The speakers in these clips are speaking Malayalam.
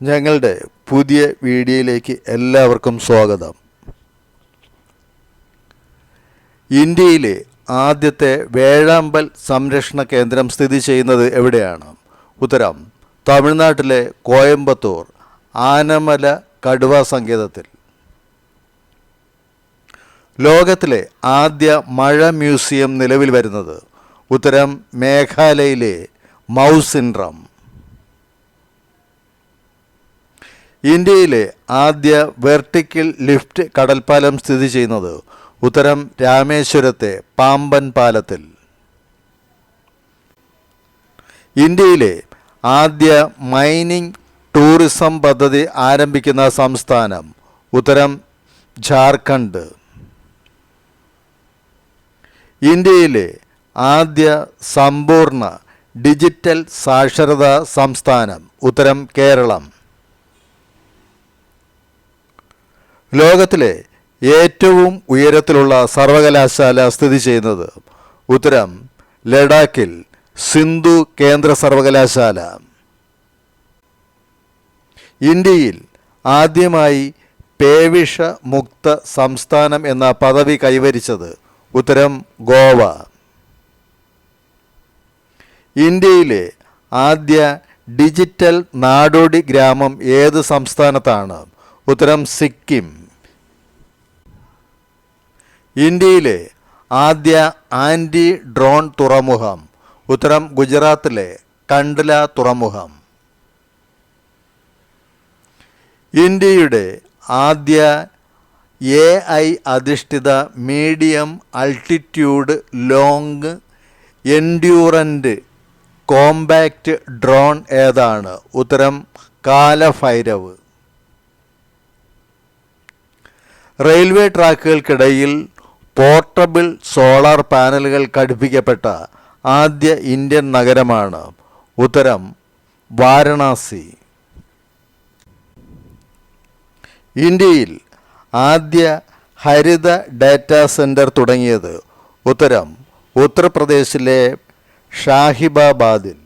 ഞങ്ങളുടെ പുതിയ വീഡിയോയിലേക്ക് എല്ലാവർക്കും സ്വാഗതം. ഇന്ത്യയിലെ ആദ്യത്തെ വേഴാമ്പൽ സംരക്ഷണ കേന്ദ്രം സ്ഥിതി ചെയ്യുന്നത് എവിടെയാണ്? ഉത്തരം തമിഴ്നാട്ടിലെ കോയമ്പത്തൂർ ആനമല കടുവ സങ്കേതത്തിൽ. ലോകത്തിലെ ആദ്യ മഴ മ്യൂസിയം നിലവിൽ വരുന്നത് ഉത്തരം മേഘാലയയിലെ മൗസിൻഡ്രം. ഇന്ത്യയിലെ ആദ്യ വെർട്ടിക്കൽ ലിഫ്റ്റ് കടൽപ്പാലം സ്ഥിതി ചെയ്യുന്നത് ഉത്തരം രാമേശ്വരത്തെ പാമ്പൻ പാലത്തിൽ. ഇന്ത്യയിലെ ആദ്യ മൈനിങ് ടൂറിസം പദ്ധതി ആരംഭിക്കുന്ന സംസ്ഥാനം ഉത്തരം ജാർഖണ്ഡ് ഇന്ത്യയിലെ ആദ്യ സമ്പൂർണ ഡിജിറ്റൽ സാക്ഷരതാ സംസ്ഥാനം ഉത്തരം കേരളം. ലോകത്തിലെ ഏറ്റവും ഉയരത്തിലുള്ള സർവകലാശാല സ്ഥിതി ചെയ്യുന്നത് ഉത്തരം ലഡാക്കിൽ സിന്ധു കേന്ദ്ര സർവകലാശാല. ഇന്ത്യയിൽ ആദ്യമായി പേവിഷ മുക്ത സംസ്ഥാനം എന്ന പദവി കൈവരിച്ചത് ഉത്തരം ഗോവ. ഇന്ത്യയിലെ ആദ്യ ഡിജിറ്റൽ നാടോടി ഗ്രാമം ഏത് സംസ്ഥാനത്താണ്? ഉത്തരം സിക്കിം. ഇന്ത്യയിലെ ആദ്യ ആന്റി ഡ്രോൺ തുറമുഖം ഉത്തരം ഗുജറാത്തിലെ കണ്ട്ല തുറമുഖം. ഇന്ത്യയുടെ ആദ്യ എ ഐ അധിഷ്ഠിത medium altitude long endurant compact drone ഏതാണ്? ഉത്തരം കാലഭൈരവ്. റെയിൽവേ ട്രാക്കുകൾക്കിടയിൽ പോർട്ടബിൾ സോളാർ പാനലുകൾ ഘടിപ്പിക്കപ്പെട്ട ആദ്യ ഇന്ത്യൻ നഗരമാണ്. ഉത്തരം വാരണാസി. ഇന്ത്യയിൽ ആദ്യ ഹരിത ഡാറ്റാ സെന്റർ തുടങ്ങിയത് ഉത്തരം ഉത്തർപ്രദേശിലെ ഷാഹിബാബാദിൽ.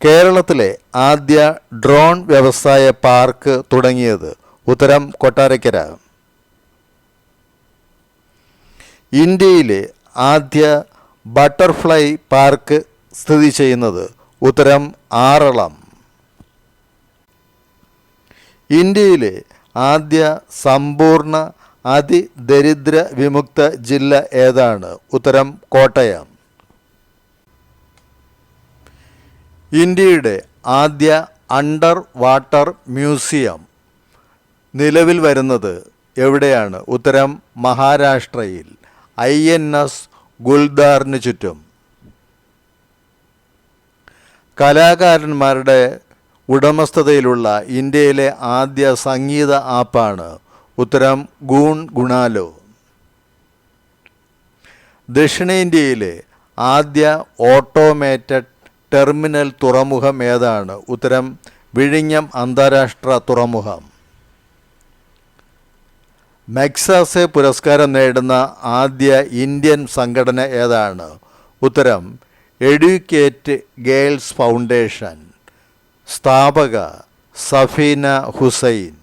കേരളത്തിലെ ആദ്യ ഡ്രോൺ വ്യവസായ പാർക്ക് തുടങ്ങിയത് ഉത്തരം കൊട്ടാരക്കര. ഇന്ത്യയിലെ ആദ്യ ബട്ടർഫ്ലൈ പാർക്ക് സ്ഥിതി ചെയ്യുന്നത് ഉത്തരം ആറളം. ഇന്ത്യയിലെ ആദ്യ സമ്പൂർണ അതിദരിദ്ര വിമുക്ത ജില്ല ഏതാണ്? ഉത്തരം കോട്ടയം. ഇന്ത്യയുടെ ആദ്യ അണ്ടർ വാട്ടർ മ്യൂസിയം നിലവിൽ വരുന്നത് എവിടെയാണ്? ഉത്തരം മഹാരാഷ്ട്രയിൽ. ഐ എൻ എസ് ഗുൽദാറിന് ചുറ്റും. കലാകാരന്മാരുടെ ഉടമസ്ഥതയിലുള്ള ഇന്ത്യയിലെ ആദ്യ സംഗീത ആപ്പാണ് ഉത്തരം ഗൂൺ ഗുണാലോ. ദക്ഷിണേന്ത്യയിലെ ആദ്യ ഓട്ടോമേറ്റഡ് ടെർമിനൽ തുറമുഖം ഏതാണ്? ഉത്തരം വിഴിഞ്ഞം അന്താരാഷ്ട്ര തുറമുഖം. മെക്സാസെ പുരസ്കാരം നേടുന്ന ആദ്യ ഇന്ത്യൻ സംഘടന ഏതാണ്? ഉത്തരം എഡ്യൂക്കേറ്റ് ഗേൾസ് ഫൗണ്ടേഷൻ. സ്ഥാപക സഫീന ഹുസൈൻ.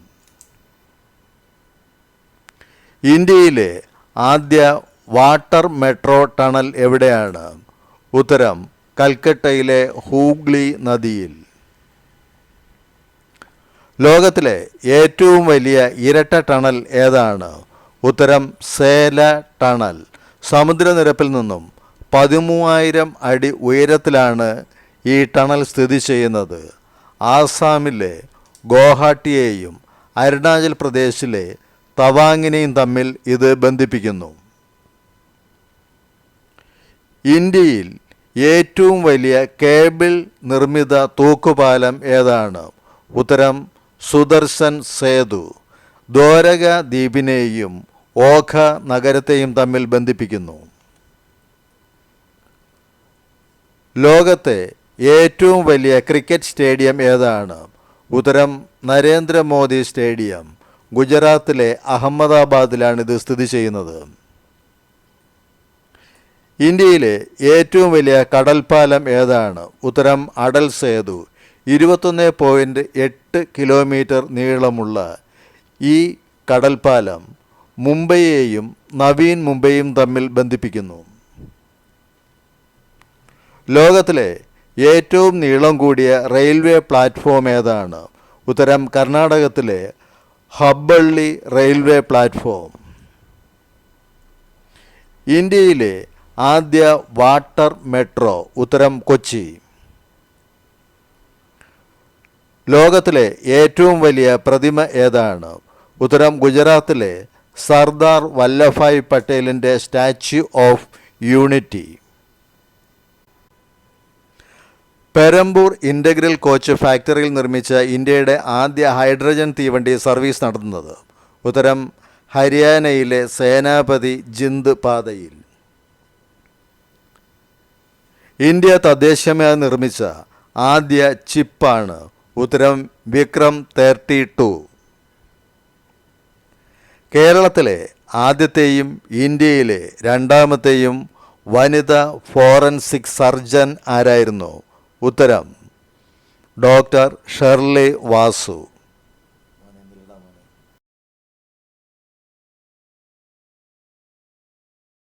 ഇന്ത്യയിലെ ആദ്യ വാട്ടർ മെട്രോ ടണൽ എവിടെയാണ്? ഉത്തരം കൽക്കട്ടയിലെ ഹൂഗ്ലി നദിയിൽ. ലോകത്തിലെ ഏറ്റവും വലിയ ഇരട്ട ടണൽ ഏതാണ്? ഉത്തരം സേല ടണൽ. സമുദ്രനിരപ്പിൽ നിന്നും പതിമൂവായിരം അടി ഉയരത്തിലാണ് ഈ ടണൽ സ്ഥിതി ചെയ്യുന്നത്. ആസാമിലെ ഗോഹാട്ടിയെയും അരുണാചൽ പ്രദേശിലെ തവാങ്ങിനെയും തമ്മിൽ ഇത് ബന്ധിപ്പിക്കുന്നു. ഇന്ത്യയിൽ ഏറ്റവും വലിയ കേബിൾ നിർമ്മിത തൂക്കുപാലം ഏതാണ്? ഉത്തരം സുദർശൻ സേതു ദ്വാരക ദ്വീപിനെയും ഓഖ നഗരത്തെയും തമ്മിൽ ബന്ധിപ്പിക്കുന്നു. ലോകത്തെ ഏറ്റവും വലിയ ക്രിക്കറ്റ് സ്റ്റേഡിയം ഏതാണ്? ഉത്തരം നരേന്ദ്രമോദി സ്റ്റേഡിയം. ഗുജറാത്തിലെ അഹമ്മദാബാദിലാണ് ഇത് സ്ഥിതി ചെയ്യുന്നത്. ഇന്ത്യയിലെ ഏറ്റവും വലിയ കടൽപ്പാലം ഏതാണ്? ഉത്തരം അടൽ സേതു. ഇരുപത്തൊന്ന് പോയിന്റ് എട്ട് കിലോമീറ്റർ നീളമുള്ള ഈ കടൽപ്പാലം മുംബൈയെയും നവീൻ മുംബൈയും തമ്മിൽ ബന്ധിപ്പിക്കുന്നു. ലോകത്തിലെ ഏറ്റവും നീളം കൂടിയ റെയിൽവേ പ്ലാറ്റ്ഫോം ഏതാണ്? ഉത്തരം കർണാടകത്തിലെ ഹബ്ബള്ളി റെയിൽവേ പ്ലാറ്റ്ഫോം. ഇന്ത്യയിലെ ആദ്യ വാട്ടർ മെട്രോ ഉത്തരം കൊച്ചി. ലോകത്തിലെ ഏറ്റവും വലിയ പ്രതിമ ഏതാണ്? ഉത്തരം ഗുജറാത്തിലെ സർദാർ വല്ലഭായ് പട്ടേലിന്റെ statue of unity. Perambur integral coach ഫാക്ടറിയിൽ നിർമ്മിച്ച ഇന്ത്യയുടെ ആദ്യ ഹൈഡ്രജൻ തീവണ്ടി സർവീസ് നടത്തുന്നത്. ഉത്തരം ഹരിയാനയിലെ സേനാപതി ജിന്ദ് പാതയിൽ. ഇന്ത്യ തദ്ദേശീയമായി നിർമ്മിച്ച ആദ്യ ചിപ്പാണ് ഉത്തരം വിക്രം തേർട്ടി ടു കേരളത്തിലെ ആദ്യത്തെയും ഇന്ത്യയിലെ രണ്ടാമത്തെയും വനിത ഫോറൻസിക് സർജൻ ആരായിരുന്നു? ഉത്തരം ഡോക്ടർ ഷെർലി വാസു.